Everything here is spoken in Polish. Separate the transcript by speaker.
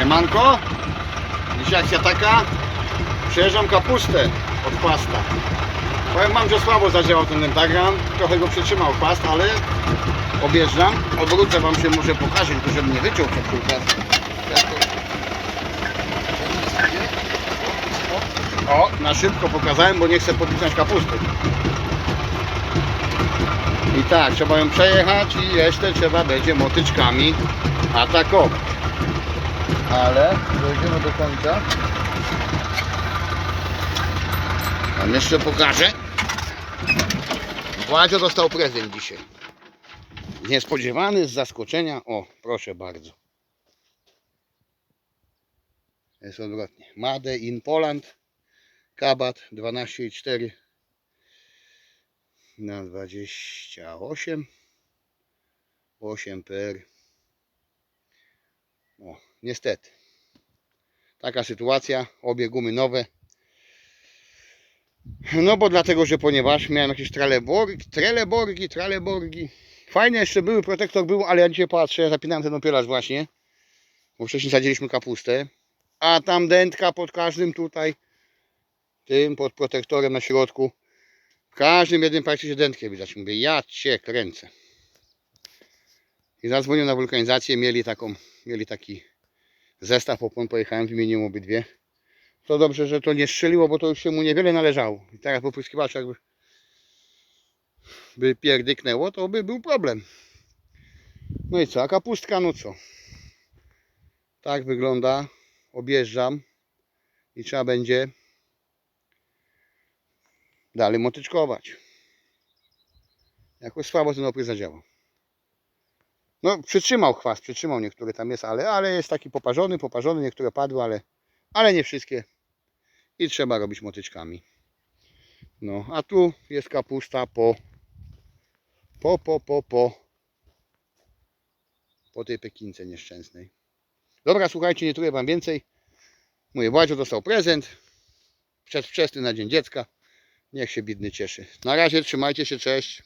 Speaker 1: Siemanko, dzisiaj akcja taka, przejeżdżam kapustę od pasta. Powiem wam, że słabo zadziałał ten pentagram, trochę go przytrzymał past, ale objeżdżam, obrócę wam się, może pokażę, tylko żeby nie wyciął przed kulkę. O, na szybko pokazałem, bo nie chcę podpisać kapusty. I tak, trzeba ją przejechać i resztę trzeba będzie motyczkami atakować. Ale dojdziemy do końca. Wam jeszcze pokażę. Władzio dostał prezent dzisiaj. Niespodziewany z zaskoczenia. O, proszę bardzo. Jest odwrotnie. Made in Poland. Kabat 12,4 na 28 8 PR o, niestety. Taka sytuacja, obie gumy nowe. No bo dlatego, że ponieważ miałem jakieś traleborgi, treleborgi, traleborgi fajne jeszcze były, protektor był, ale ja dzisiaj patrzę, ja zapinałem ten opieracz właśnie bo wcześniej sadziliśmy kapustę. A tam dętka pod każdym tutaj tym pod protektorem na środku. W każdym jednym praktycznie dętkę widać. Mówię, ja cię kręcę. I zadzwonił na wulkanizację, mieli taką, mieli taki zestaw opon, pojechałem, wymieniłem obydwie. To dobrze, że to nie strzeliło, bo to już się mu niewiele należało. I teraz popryskiwacz jakby by pierdyknęło, to by był problem. No i co, a kapustka, no co? Tak wygląda. Objeżdżam i trzeba będzie dalej motyczkować. Jakoś słabo ten oprysk zadziałał. No, przytrzymał chwast, przytrzymał niektóre tam jest, ale, ale jest taki poparzony, poparzony, niektóre padły, ale, ale nie wszystkie. I trzeba robić motyczkami. No, a tu jest kapusta po, po, po, po, po, po tej pekince nieszczęsnej. Dobra, słuchajcie, nie truję wam więcej. Mój Władzio dostał prezent. Przedwczesny na Dzień Dziecka. Niech się biedny cieszy. Na razie trzymajcie się, cześć.